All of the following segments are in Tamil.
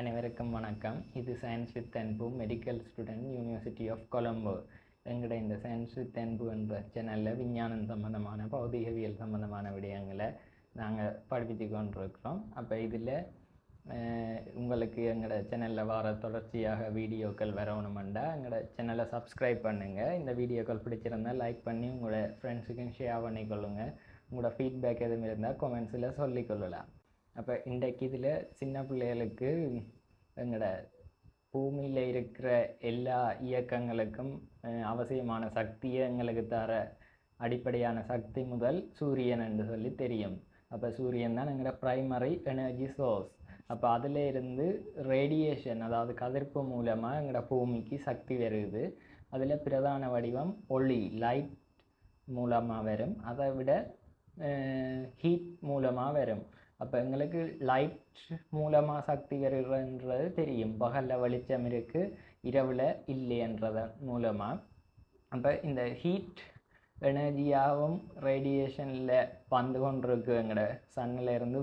அனைவருக்கும் வணக்கம். இது science with Anbu medical student university of Colombo எங்கட இந்த சயின்ஸ் வித் அன்பு என்ற சேனலில் விஞ்ஞானம் சம்மந்தமான பௌதிகவியல் சம்மந்தமான விடயங்களை நாங்கள் படிப்பித்து கொண்டிருக்கிறோம். அப்போ இதில் உங்களுக்கு எங்களோட சேனலில் வர தொடர்ச்சியாக வீடியோக்கள் வரணுமெண்டா எங்களோட சேனலை சப்ஸ்கிரைப் பண்ணுங்கள் இந்த வீடியோக்கள் பிடிச்சிருந்தா லைக் பண்ணி உங்களோட ஃப்ரெண்ட்ஸுக்கும் ஷேர் பண்ணிக்கொள்ளுங்க. உங்களோட ஃபீட்பேக் எதுவும் இருந்தால் கொமெண்ட்ஸில் சொல்லிக்கொள்ளலாம். அப்போ இன்றைக்கு இதில் சின்ன பிள்ளைகளுக்கு எங்களோட பூமியில் இருக்கிற எல்லா இயக்கங்களுக்கும் அவசியமான சக்தியை எங்களுக்கு தர அடிப்படையான சக்தி முதல் சூரியன் என்று சொல்லி தெரியும். அப்போ சூரியன் தான் எங்களோட ப்ரைமரி எனர்ஜி சோர்ஸ் அப்போ அதில் இருந்து ரேடியேஷன் அதாவது கதிர்ப்பு மூலமாக எங்களோட பூமிக்கு சக்தி வருது. அதில் பிரதான வடிவம் ஒளி லைட் மூலமாக வரும். அதை விட ஹீட் மூலமாக வரும். அப்போ எங்களுக்கு லைட் மூலமாக சக்தி வருகிறன்றது தெரியும். பகலில் வெளிச்சம் இருக்குது இரவில் இல்லைன்றத மூலமாக அப்போ இந்த ஹீட் எனர்ஜியாகவும் ரேடியேஷனில் வந்து கொண்டிருக்கு. எங்களோட சன்னிலேருந்து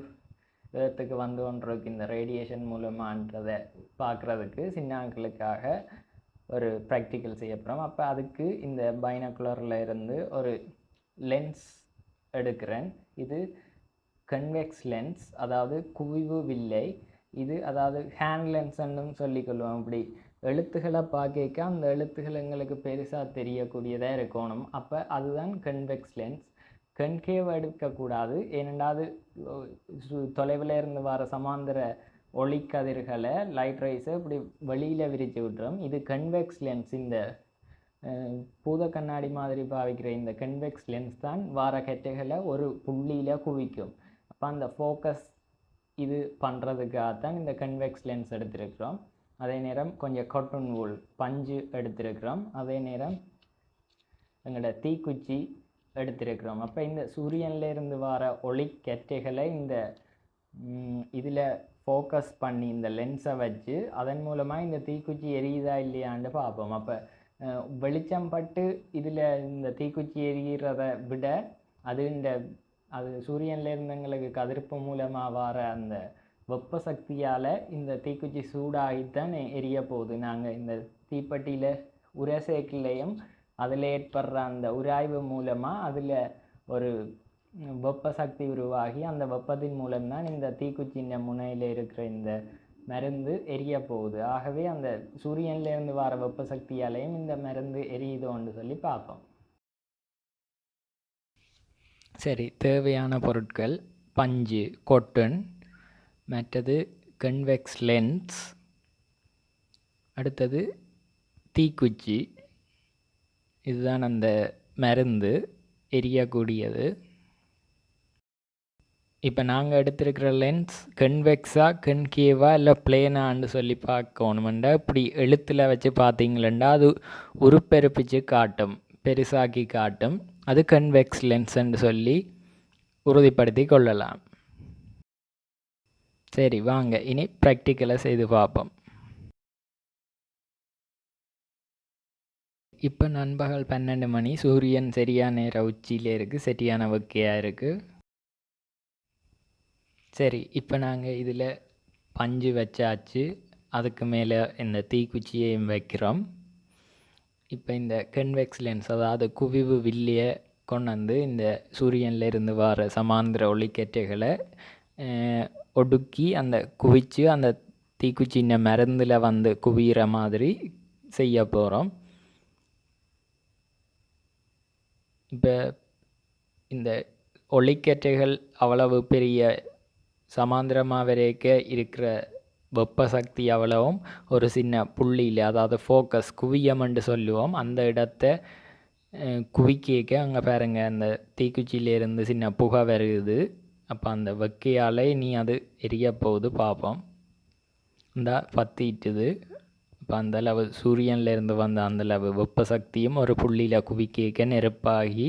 இருந்து வந்து கொண்டிருக்கு. இந்த ரேடியேஷன் மூலமான்றதை பார்க்குறதுக்கு சின்னாக்களுக்காக ஒரு ப்ராக்டிக்கல் செய்யப்படும். அப்போ அதுக்கு இந்த பைனகுலரில் இருந்து ஒரு லென்ஸ் எடுக்கிறேன். இது கன்வெக்ஸ் லென்ஸ் அதாவது குவிவு வில்லை. இது அதாவது ஹேண்ட் லென்ஸ்ன்னு சொல்லிக்கொள்வோம் அப்படி எழுத்துக்களை பார்க்க அந்த எழுத்துக்கள் எங்களுக்கு பெருசாக தெரியக்கூடியதாக இருக்கணும். அப்போ அதுதான் கன்வெக்ஸ் லென்ஸ் கண்கேவ் எடுக்கக்கூடாது. ஏனென்றால் தொலைவில் இருந்து வர சமாந்தர ஒளிக்கதிர்களை லைட் ரைஸை இப்படி வெளியில் விரித்து விட்டுறோம் இது கன்வெக்ஸ் லென்ஸ் இந்த பூத கண்ணாடி மாதிரி பாவிக்கிற இந்த கன்வெக்ஸ் லென்ஸ் தான் வார கட்டைகளை ஒரு புள்ளியில் குவிக்கும். அப்போ அந்த ஃபோக்கஸ் இது பண்ணுறதுக்காக தான் இந்த கன்வெக்ஸ் லென்ஸ் எடுத்திருக்கிறோம். அதே நேரம் கொஞ்சம் காட்டன் வூல் பஞ்சு எடுத்திருக்கிறோம். அதே நேரம் எங்களோட தீக்குச்சி எடுத்திருக்கிறோம். அப்போ இந்த சூரியன்ல இருந்து வர ஒளிக்கற்றைகளை இந்த இதில் ஃபோக்கஸ் பண்ணி இந்த லென்ஸை வச்சு அதன் மூலமாக இந்த தீக்குச்சி எரியுதா இல்லையான்னு பார்ப்போம். அப்போ வெளிச்சம் பட்டு இதில் இந்த தீக்குச்சி எரிகிறத விட அது இந்த அது சூரியன்ல எங்களுக்கு கதிர்ப்பு மூலமாக வர அந்த வெப்ப சக்தியால் இந்த தீக்குச்சி சூடாகித்தான் எரிய போகுது. நாங்கள் இந்த தீப்பெட்டியில் உரசேக்கிலையும் அதில் ஏற்படுற அந்த உராய்வு மூலமாக அதில் ஒரு வெப்ப சக்தி உருவாகி அந்த வெப்பத்தின் மூலம்தான் இந்த தீக்குச்சியின் முனையில் இருக்கிற இந்த மருந்து எரிய போகுது. ஆகவே அந்த சூரியன்லேருந்து வர வெப்ப சக்தியாலையும் இந்த மருந்து எரியுதோன்னு சொல்லி பார்ப்போம். சரி தேவையான பொருட்கள் பஞ்சு கொட்டன் மற்றது கன்வெக்ஸ் லென்ஸ் அடுத்தது தீக்குச்சி. இதுதான் அந்த மருந்து எரியக்கூடியது. இப்போ நாங்கள் எடுத்திருக்கிற லென்ஸ் கன்வெக்ஸா கன்கேவா இல்லை பிளேனான்னு சொல்லி பார்க்கணுமெண்டா? இப்படி எழுத்தில் வச்சு பார்த்தீங்களேண்டா அது உருப்பெருப்பிச்சு காட்டும் பெருசாக்கி காட்டும். அது கன்வெக்ஸ் லென்ஸ்ன்னு சொல்லி உறுதிப்படுத்தி கொள்ளலாம். சரி வாங்க. இனி ப்ராக்டிக்கலாக செய்து பார்ப்போம். இப்போ நண்பகல் பன்னெண்டு மணி. சூரியன் சரியான நேர உச்சியில் இருக்குது சரியான வக்கையாக இருக்குது சரி இப்போ நாங்கள் இதில் பஞ்சு வச்சாச்சு. அதுக்கு மேலே இந்த தீக்குச்சியையும் வைக்கிறோம். இப்போ இந்த கன்வெக்ஸ் லென்ஸ் அதாவது குவிவு வில்லியை கொண்டு வந்து இந்த சூரியன்ல இருந்து வர சமாந்திர ஒளிக்கற்றைகளை ஒடுக்கி அந்த குவிச்சு அந்த தீக்குச்சின்ன மருந்தில் வந்து குவிகிற மாதிரி செய்ய போகிறோம் இப்போ இந்த ஒளிக்கற்றைகள் அவ்வளவு பெரிய சமாந்திரமாக வரைக்க இருக்கிற வெப்ப சக்தி அவ்வளவும் ஒரு சின்ன புள்ளியில் அதாவது ஃபோக்கஸ் குவியம்னு சொல்லுவோம். அந்த இடத்த குவிக்க அங்கே பாருங்க. அந்த தீக்குச்சியிலேருந்து சின்ன புகை வருது. அப்போ அந்த வெக்கையால் நீ அது எரிய போகுது பார்ப்போம் இந்த பத்திட்டுது. இப்போ அந்த அளவு சூரியன்லேருந்து வந்த அந்த அளவு வெப்ப சக்தியும் ஒரு புள்ளியில் குவிக்க நெருப்பாகி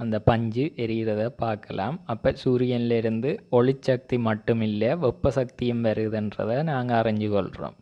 அந்த பஞ்சு எரிகிறத பார்க்கலாம். அப்போ சூரியன்லேருந்து ஒளிச்சக்தி மட்டும் இல்லை வெப்ப சக்தியும் வருதுன்றதை நாங்கள் அறிஞ்சு கொள்கிறோம்